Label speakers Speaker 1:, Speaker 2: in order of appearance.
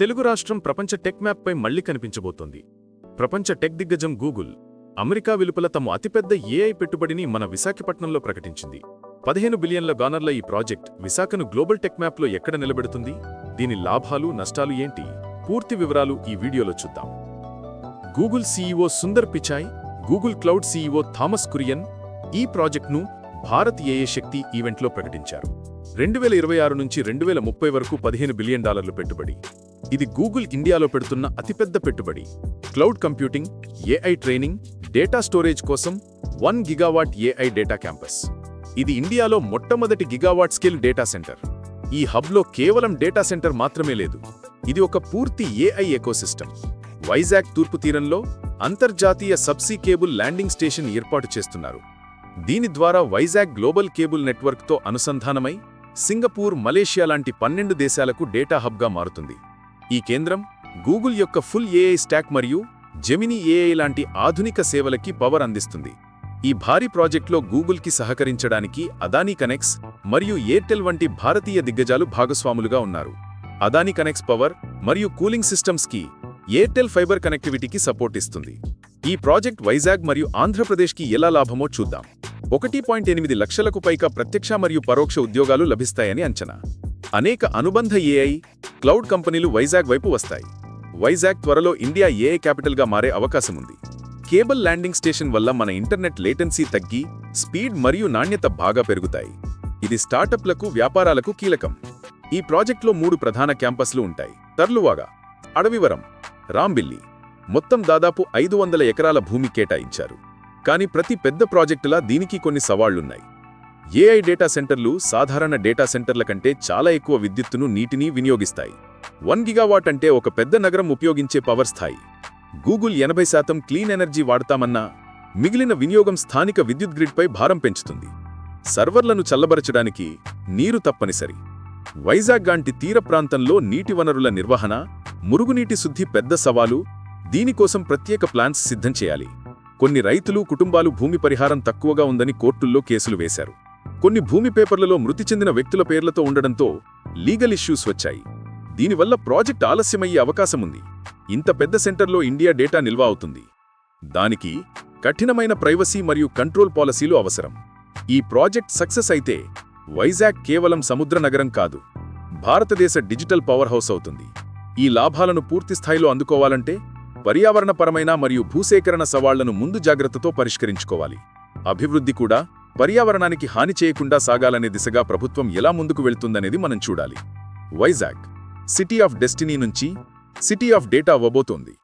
Speaker 1: తెలుగు రాష్ట్రం ప్రపంచ టెక్ మ్యాప్పై మళ్ళీ కనిపించబోతోంది. ప్రపంచ టెక్ దిగ్గజం గూగుల్ అమెరికా వెలుపల తమ అతిపెద్ద ఏఐ పెట్టుబడిని మన విశాఖపట్నంలో ప్రకటించింది. పదిహేను బిలియన్ల డాలర్ల ఈ ప్రాజెక్ట్ విశాఖను గ్లోబల్ టెక్ మ్యాప్లో ఎక్కడ నిలబెడుతుంది? దీని లాభాలు నష్టాలు ఏంటి? పూర్తి వివరాలు ఈ వీడియోలో చూద్దాం. Google CEO Sundar Pichai Google cloud CEO Thomas Kurian ఈ ప్రాజెక్ట్ను భారత్ ఏఏ శక్తి ఈవెంట్లో ప్రకటించారు. రెండు వేల ఇరవై ఆరు నుంచి రెండు వేల ముప్పై వరకు పదిహేను బిలియన్ డాలర్లు పెట్టుబడి. ఇది గూగుల్ ఇండియాలో పెడుతున్న అతిపెద్ద పెట్టుబడి. Cloud computing AI training data storage కోసం one gigawatt AI data campus. ఇది ఇండియాలో మొట్టమొదటి గిగావాట్ స్కిల్ డేటా సెంటర్. ఈ హబ్లో కేవలం డేటా సెంటర్ మాత్రమే లేదు. ఇది ఒక పూర్తి ఏఐ ఎకోసిస్టమ్ వైజాగ్ తూర్పు తీరంలో అంతర్జాతీయ సబ్సీ కేబుల్ ల్యాండింగ్ స్టేషన్ ఏర్పాటు చేస్తున్నారు. దీని ద్వారా వైజాగ్ గ్లోబల్ కేబుల్ నెట్వర్క్తో అనుసంధానమై సింగపూర్ మలేషియా లాంటి పన్నెండు దేశాలకు డేటా హబ్గా మారుతుంది. ఈ కేంద్రం గూగుల్ యొక్క ఫుల్ ఏఐ స్టాక్ మరియు జెమిని ఏఐ లాంటి ఆధునిక సేవలకి పవర్ అందిస్తుంది. ఈ భారీ ప్రాజెక్టులో గూగుల్కి సహకరించడానికి అదానీ కనెక్స్ మరియు ఎయిర్టెల్ వంటి భారతీయ దిగ్గజాలు భాగస్వాములుగా ఉన్నారు. అదానీ కనెక్స్ పవర్ మరియు కూలింగ్ సిస్టమ్స్కి ఎయిర్టెల్ ఫైబర్ కనెక్టివిటీకి సపోర్ట్ ఇస్తుంది. ఈ ప్రాజెక్ట్ వైజాగ్ మరియు ఆంధ్రప్రదేశ్కి ఎలా లాభమో చూద్దాం. ఒకటి పాయింట్ ఎనిమిది లక్షలకు పైగా ప్రత్యక్ష మరియు పరోక్ష ఉద్యోగాలు లభిస్తాయని అంచనా. అనేక అనుబంధ ఏఐ క్లౌడ్ కంపెనీలు వైజాగ్ వైపు వస్తాయి. వైజాగ్ త్వరలో ఇండియా ఏఐ క్యాపిటల్గా మారే అవకాశం ఉంది. కేబుల్ ల్యాండింగ్ స్టేషన్ వల్ల మన ఇంటర్నెట్ లేటెన్సీ తగ్గి స్పీడ్ మరియు నాణ్యత బాగా పెరుగుతాయి. ఇది స్టార్టప్లకు వ్యాపారాలకు కీలకం. ఈ ప్రాజెక్టులో మూడు ప్రధాన క్యాంపస్లు ఉంటాయి. తర్లువాగా అడవివరం రాంబిల్లి. మొత్తం దాదాపు ఐదు వందల ఎకరాల భూమి కేటాయించారు. కానీ ప్రతి పెద్ద ప్రాజెక్టులా దీనికి కొన్ని సవాళ్ళున్నాయి. ఏఐ డేటా సెంటర్లు సాధారణ డేటా సెంటర్ల కంటే చాలా ఎక్కువ విద్యుత్తును నీటిని వినియోగిస్తాయి. వన్ గిగావాట్ అంటే ఒక పెద్ద నగరం ఉపయోగించే పవర్ స్థాయి. గూగుల్ ఎనభై శాతం క్లీన్ ఎనర్జీ వాడతామన్నా మిగిలిన వినియోగం స్థానిక విద్యుత్ గ్రిడ్పై భారం పెంచుతుంది. సర్వర్లను చల్లబరచడానికి నీరు తప్పనిసరి. వైజాగ్ గాంటి తీర ప్రాంతంలో నీటి వనరుల నిర్వహణ మురుగునీటి శుద్ధి పెద్ద సవాలు దీనికోసం ప్రత్యేక ప్లాన్స్ సిద్ధం చేయాలి. కొన్ని రైతులు కుటుంబాలు భూమి పరిహారం తక్కువగా ఉందని కోర్టుల్లో కేసులు వేశారు. కొన్ని భూమి పేపర్లలో మృతి చెందిన వ్యక్తుల పేర్లతో ఉండడంతో లీగల్ ఇష్యూస్ వచ్చాయి. దీనివల్ల ప్రాజెక్ట్ ఆలస్యమయ్యే అవకాశముంది. ఇంత పెద్ద సెంటర్లో ఇండియా డేటా నిల్వ అవుతుంది. దానికి కఠినమైన ప్రైవసీ మరియు కంట్రోల్ పాలసీలు అవసరం. ఈ ప్రాజెక్ట్ సక్సెస్ అయితే వైజాగ్ కేవలం సముద్ర నగరం కాదు. భారతదేశ డిజిటల్ పవర్ హౌస్ అవుతుంది. ఈ లాభాలను పూర్తిస్థాయిలో అందుకోవాలంటే పర్యావరణపరమైన మరియు భూసేకరణ సవాళ్ళను ముందు జాగ్రత్తతో పరిష్కరించుకోవాలి. అభివృద్ధి కూడా పర్యావరణానికి హాని చేయకుండా సాగాలనే దిశగా ప్రభుత్వం ఎలా ముందుకు వెళ్తుందనేది మనం చూడాలి. వైజాగ్ సిటీ ఆఫ్ డెస్టినీ నుంచి సిటీ ఆఫ్ డేటా అవ్వబోతోంది.